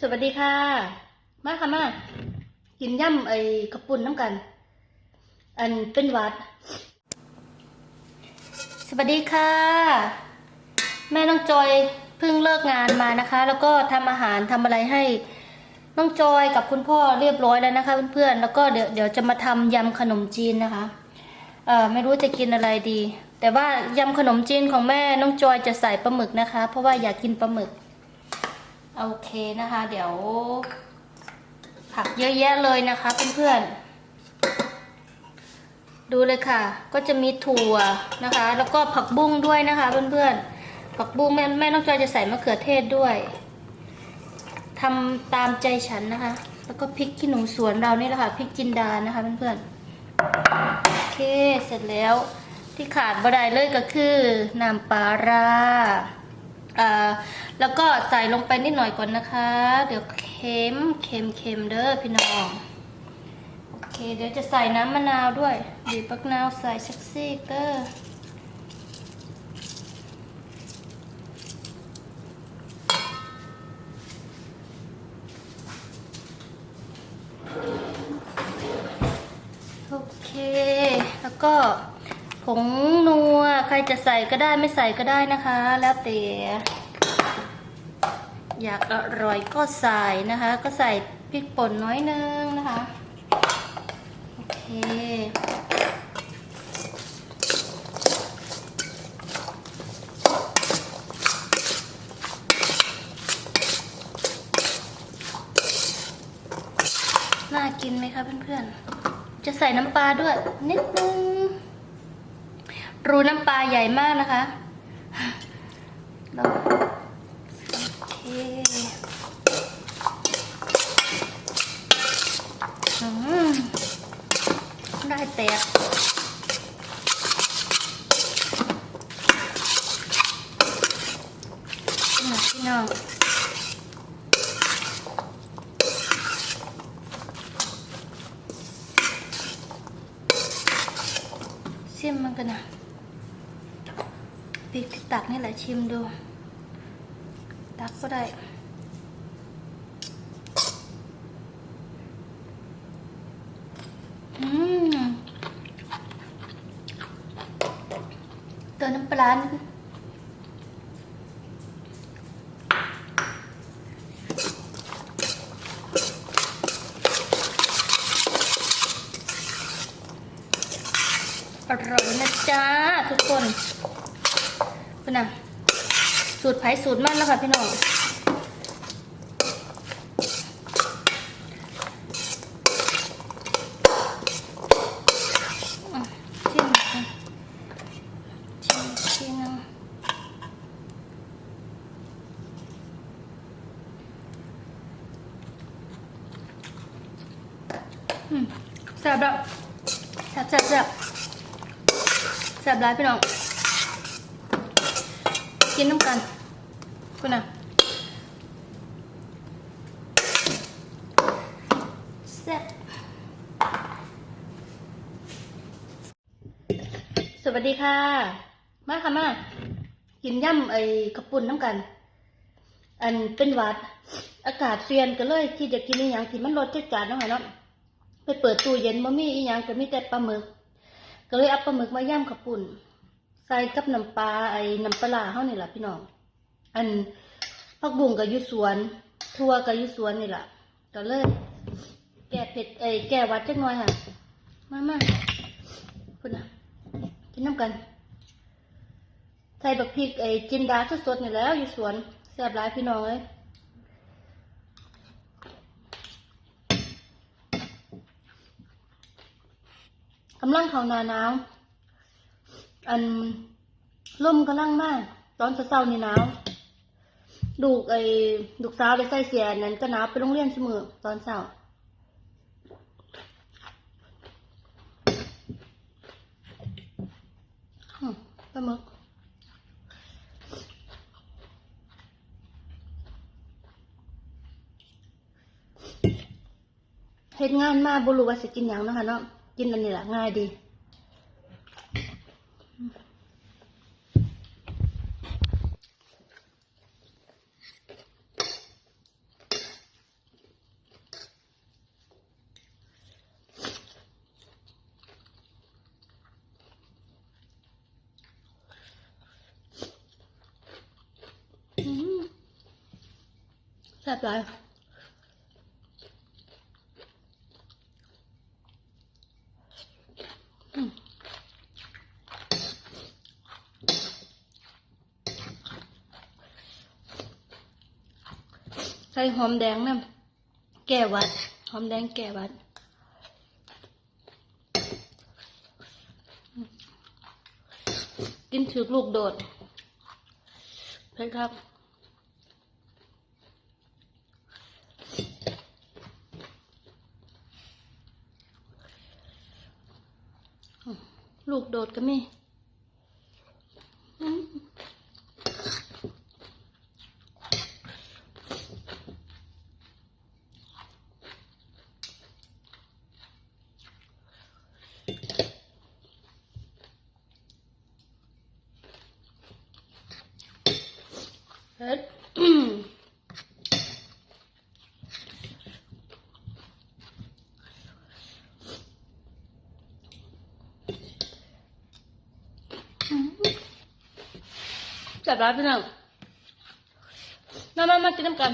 สวัสดีค่ะ มาค่ะมากินย่ำไอ้กระปุ่นน้ำกัน อันเป็นวัด สวัสดีค่ะ แม่น้องจอยเพิ่งเลิกงานมานะคะ แล้วก็ทำอาหารทำอะไรให้น้องจอยกับคุณพ่อเรียบร้อยแล้วนะคะเพื่อนๆ แล้วก็เดี๋ยวเดี๋ยวจะมาทำยำขนมจีนนะคะ เอ่อไม่รู้จะกินอะไรดี แต่ว่ายำขนมจีนของแม่น้องจอยจะใส่ปลาหมึกนะคะ เพราะว่าอยากกินปลาหมึก โอเคนะคะ เดี๋ยว ผักเยอะแยะเลยนะคะเพื่อนๆ ดูเลยค่ะ ก็จะมีถั่วนะคะ แล้วก็ผักบุ้งด้วยนะคะเพื่อนๆ ผักบุ้งแม่แม่น้องจอยจะใส่มะเขือเทศด้วยทำตามใจฉันนะคะ แล้วก็พริกขี้หนูสวนเรานี่แหละค่ะพริกจินดานะคะเพื่อนๆ โอเคเสร็จแล้วที่ขาดบ่ได้เลยก็คือน้ำปลาร้าอ่า แล้วก็ใส่ลงไปนิดหน่อยก่อนนะคะ เดี๋ยวเค็มเค็มเค็มเด้อพี่น้องโอเคเดี๋ยวจะใส่น้ำมะนาวด้วยบีบปักนาวใส่สักซีกเด้อโอเค แล้วก็ ผงนัวใครจะใส่ก็ได้ไม่ใส่ก็ได้นะคะ แล้วแต่อยากอร่อยก็ใส่นะคะ ก็ใส่พริกป่นน้อยนึงนะคะโอเคน่ากินไหมคะเพื่อนๆ จะใส่น้ำปลาด้วยนิดนึง รูน้ำปลาใหญ่มากนะคะแล้วโอเคอืมได้แตกนี่นะพี่น้อง ชิมมันกันนะ พริกที่ตักนี่แหละชิมดู ตักก็ได้อืมเติมน้ำปลา อร่อยนะจ๊ะทุกคนคุณน่ะสูตรไผ่สูตรมันแล้วค่ะพี่น้องชิมกันชิมชิมนึงอืมแซ่บแล้วแซ่บแซ่บแซ่บ ซ่บร้ายพี่น้อง กินน้ำกันคุณน่ะแซ่บสวัสดีค่ะ มาค่ะมากินย่ำไอ้กระปุ่นน้ำกัน อันเป็นหวัด อากาศเปลี่ยนก็เลยที่จะกินอีหยังที่มันรสจัดจ้านเนาะค่ะเนาะไปเปิดตู้เย็นบ่มีอีหยังก็มีแต่ปลาหมึก ก็เลยเอาปลาหมึกมาย่ำกระปุ่น ใส่กับน้ำปลาไอ้น้ำปลาร้าเฮานี่แหละพี่น้อง อันผักบุ้งก็อยู่สวนทั่วก็อยู่สวนนี่แหละก็เลย แก้เผ็ดเอ้แก้หวัดจักหน่อยค่ะ มามาคุณน่ะกินน้ำกัน ใส่บักพริกไอ้จินดาสดๆนี่แล้วอยู่สวนแซ่บหลายพี่น้องเลย กำลังเขาหนาหนาวอันลมกำลังมากตอนเช้าๆนี่หนาวลูกไอ้ลูกสาวได้ใส่เสียนั้นก็หนาวไปโรงเรียนเสมอตอนเช้าอืมปลาหมึกเฮ็ดงานมาบ่รู้ว่าสิกินหยังเนาะคะเนาะ กินอันนี้ละง่ายดีแซ่บหลาย ใส่หอมแดงน้ำแก้วัด หอมแดงแก้วัดกินถือลูกโดดเผ็ดครับลูกโดดก็มีอืมเผ็ด จับร้านพี่น้องมามามากินน้ำกัน